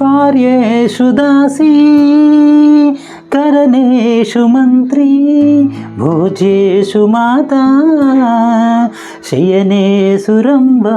కార్యేషు దాసీ కరణేషు మంత్రి భోజేషు మాత శయనేషు రంభా.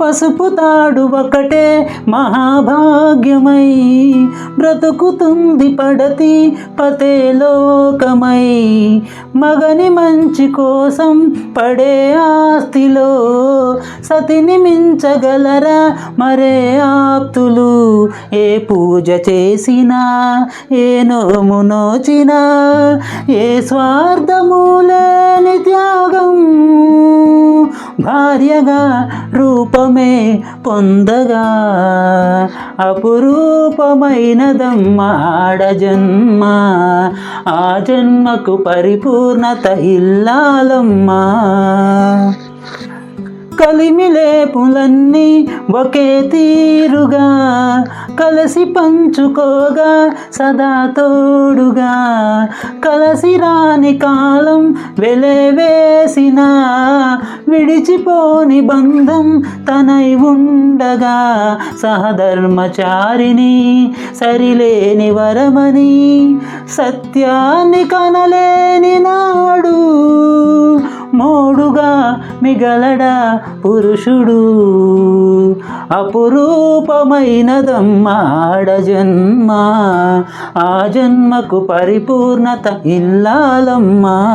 పసుపు తాడు ఒకటే మహాభాగ్యమై బ్రతుకుతుంది పడతి పతే లోకమై. మగని మంచి కోసం పడే ఆస్తిలో సతిని మించగలరా మరే ఆప్తులు? ఏ పూజ చేసినా ఏ నోము నోచినా ఏ స్వార్థము భార్యగా రూపమే పొందగా అపురూపమైనదమ్మ ఆడ జన్మ ఆ జన్మకు పరిపూర్ణత ఇల్లాలమ్మా. కలిమిలేపులన్నీ ఒకే తీరుగా. కలసి పంచుకోగా సదా తోడుగా. కలసి రాని కాలం వెలవేసిన విడిచిపోని బంధం తనై ఉండగా. సహధర్మచారిని సరిలేని వరమని సత్యాన్ని కనలేని నాడు. తోడుగా మిగలడా పురుషుడు? అపురూపమైనదమ్మ ఆడ జన్మ. ఆ జన్మకు పరిపూర్ణత ఇల్లాలమ్మా.